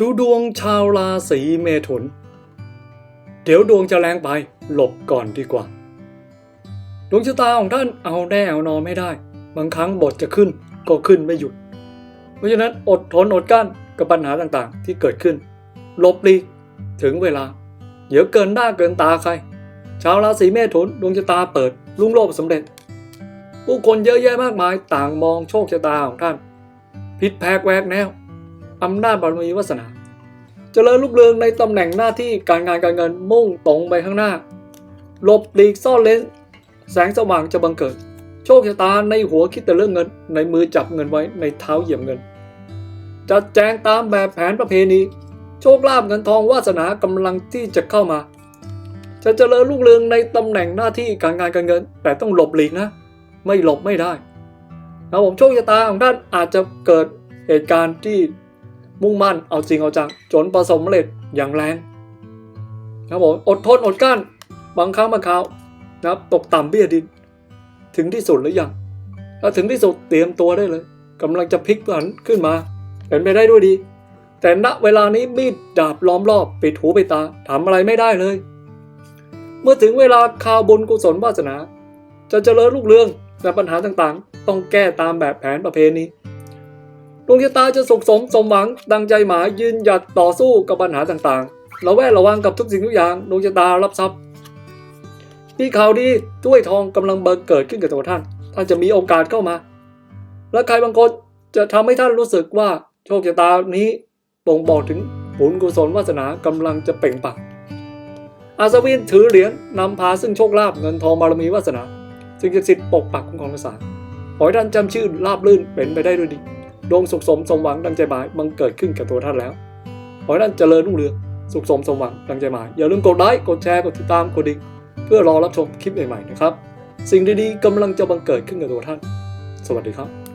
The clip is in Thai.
ดูดวงชาวราศีเมถุน เดี๋ยวดวงจะแรงไป หลบก่อนดีกว่า ดวงชะตาของท่านเอาแน่เอานอนไม่ได้ บางครั้งบทจะขึ้นก็ขึ้นไม่หยุด เพราะฉะนั้นอดทนอดกั้นกับปัญหาต่างๆ ที่เกิดขึ้น หลบหลีกถึงเวลา เดี๋ยวเกินหน้าเกินตาใคร ชาวราศีเมถุนดวงชะตาเปิดลุ่งโลภสำเร็จ ผู้คนเยอะแยะมากมายต่างมองโชคชะตาของท่านผิดแผกแหวกแนว อำนาจบารมีวาสนาเจริญลุกเรืองในตำแหน่งหน้าที่การงานการเงินมุ่งตรงไปข้างหน้าหลบหลีกซ่อนเลนแสงสว่างจะบังเกิด โชคชะตาในหัวคิดแต่เรื่องเงิน ในมือจับเงินไว้ในเท้าเหยียบเงิน จัดแจงตามแบบแผนประเพณี โชคลาภเงินทองวาสนากำลังที่จะเข้ามา จะเจริญรุ่งเรืองในตำแหน่งหน้าที่การงานการเงิน แต่ต้องหลบหลีกนะ ไม่หลบไม่ได้นะผมโชคชะตาของท่านอาจจะเกิดเหตุการณ์ที่ มุ่งมั่นเอาจริงเอาจังจนประสบความสำเร็จอย่างแรงครับผมอดทนอดกลั้นบางครั้งบางคราวนะครับตกต่ำเบี้ยดิน ถึงที่สุดหรือยังถ้าถึงที่สุดเตรียมตัวได้เลยกำลังจะพลิกผันขึ้นมา เป็นไปได้ด้วยดี แต่ณเวลานี้มีดดาบล้อมรอบปิดหูปิดตาทำอะไรไม่ได้เลย เมื่อถึงเวลาข่าวบุญกุศลวาสนา จะเจริญรุ่งเรืองแต่ปัญหาต่างๆ ต้องแก้ตามแบบแผนประเพณี ดวงชะตาจะสุขสมสมหวังดังใจหมายยืนหยัดต่อสู้กับปัญหาต่างๆระแวดระวังกับทุกสิ่งทุกอย่างดวงชะตารับทรัพย์มีข่าวดีถ้วยทองกำลังเบิกเกิดขึ้นกับตัวท่าน ท่านจะมีโอกาสเข้ามา และใครบางคนจะทำให้ท่านรู้สึกว่าโชคชะตานี้บ่งบอกถึงบุญกุศลวาสนากำลังจะเปล่งปลั่งอาสวินถือเหรียญนำพาซึ่งโชคลาภเงินทองบารมีวาสนา ซึ่งจะสิทธิ์ปกปักคุ้มครองรักษาขอให้ท่านจำชื่อลาบลื่นเป็นไปได้ด้วยดี ดวงสุขสมสมหวังดังใจหมายบังเกิดขึ้นกับตัวท่านแล้วขอให้ท่านเจริญรุ่งเรืองสุขสมสมหวังดังใจหมาย อย่าลืมกดไลค์กดแชร์กดติดตามกดดิ่งเพื่อรอรับชมคลิปใหม่ๆนะครับ สิ่งดีๆกำลังจะบังเกิดขึ้นกับตัวท่าน สวัสดีครับ